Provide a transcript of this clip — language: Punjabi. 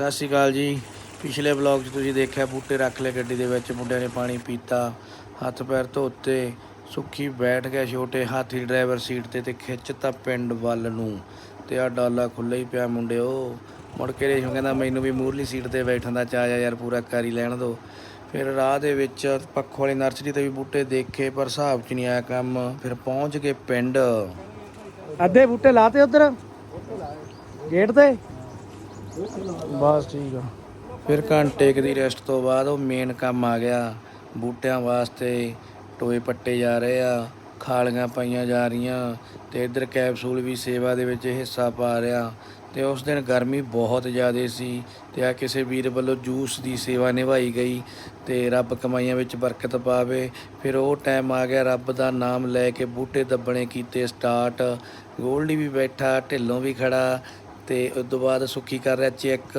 ਸਤਿ ਸ਼੍ਰੀ ਅਕਾਲ ਜੀ। ਪਿਛਲੇ ਵਲੌਗ 'ਚ ਤੁਸੀਂ ਦੇਖਿਆ ਬੂਟੇ ਰੱਖ ਲਏ ਗੱਡੀ ਦੇ ਵਿੱਚ, ਮੁੰਡਿਆਂ ਨੇ ਪਾਣੀ ਪੀਤਾ, ਹੱਥ ਪੈਰ ਧੋਤੇ, ਸੁੱਖੀ ਬੈਠ ਗਿਆ ਛੋਟੇ ਹਾਥੀ ਡਰਾਈਵਰ ਸੀਟ ਤੇ ਤੇ ਖਿੱਚਤਾ ਪਿੰਡ ਵੱਲ ਨੂੰ। ਤੇ ਆ ਡਾਲਾ ਖੁੱਲ੍ਹਾ ਹੀ ਪਿਆ ਮੁੰਡਿਓ। ਮੁੜ ਕੇ ਰੇਸ਼ਮ ਕਹਿੰਦਾ, ਮੈਨੂੰ ਵੀ ਮੂਰਲੀ ਸੀਟ ਤੇ ਬੈਠਣ ਦਾ ਚਾਅ ਆ ਯਾਰ, ਪੂਰਾ ਕਰ ਹੀ ਲੈਣ ਦੋ। ਫਿਰ ਰਾਹ ਦੇ ਵਿੱਚ ਪੱਖੋ ਵਾਲੀ ਨਰਸਰੀ ਤੇ ਵੀ ਬੂਟੇ ਦੇਖੇ, ਪਰ ਹਿਸਾਬ 'ਚ ਨਹੀਂ ਆਇਆ ਕੰਮ। ਫਿਰ ਪਹੁੰਚ ਗਏ ਪਿੰਡ। ਅੱਧੇ ਬੂਟੇ ਲਾਤੇ ਉਧਰ? ਗੇਟ ਤੇ? ਬਸ ਠੀਕ ਆ। ਫਿਰ ਘੰਟੇ ਕੁ ਦੀ ਰੈਸਟ ਤੋਂ ਬਾਅਦ ਉਹ ਮੇਨ ਕੰਮ ਆ ਗਿਆ। ਬੂਟਿਆਂ ਵਾਸਤੇ ਟੋਏ ਪੱਟੇ ਜਾ ਰਹੇ ਆ, ਖਾਲੀਆਂ ਪਾਈਆਂ ਜਾ ਰਹੀਆਂ ਤੇ ਇੱਧਰ ਕੈਪਸੂਲ ਵੀ ਸੇਵਾ ਦੇ ਵਿੱਚ ਹਿੱਸਾ ਪਾ ਰਿਹਾ ਤੇ ਉਸ ਦਿਨ ਗਰਮੀ ਬਹੁਤ ਜ਼ਿਆਦਾ ਸੀ ਤੇ ਆ ਕਿਸੇ ਵੀਰ ਵੱਲੋਂ ਜੂਸ ਦੀ ਸੇਵਾ ਨਿਭਾਈ ਗਈ ਤੇ ਰੱਬ ਕਮਾਈਆਂ ਵਿੱਚ ਬਰਕਤ ਪਾਵੇ। ਫਿਰ ਉਹ ਟਾਈਮ ਆ ਗਿਆ ਰੱਬ ਦਾ ਨਾਮ ਲੈ ਕੇ ਬੂਟੇ ਦੱਬਣੇ ਕੀਤੇ ਸਟਾਰਟ ਗੋਲਡੀ ਵੀ ਬੈਠਾ, ਢਿੱਲੋਂ ਵੀ ਖੜਾ ਤੇ ਉਸ ਤੋਂ ਬਾਅਦ ਸੁੱਖੀ ਕਰ ਰਿਹਾ ਚੈੱਕ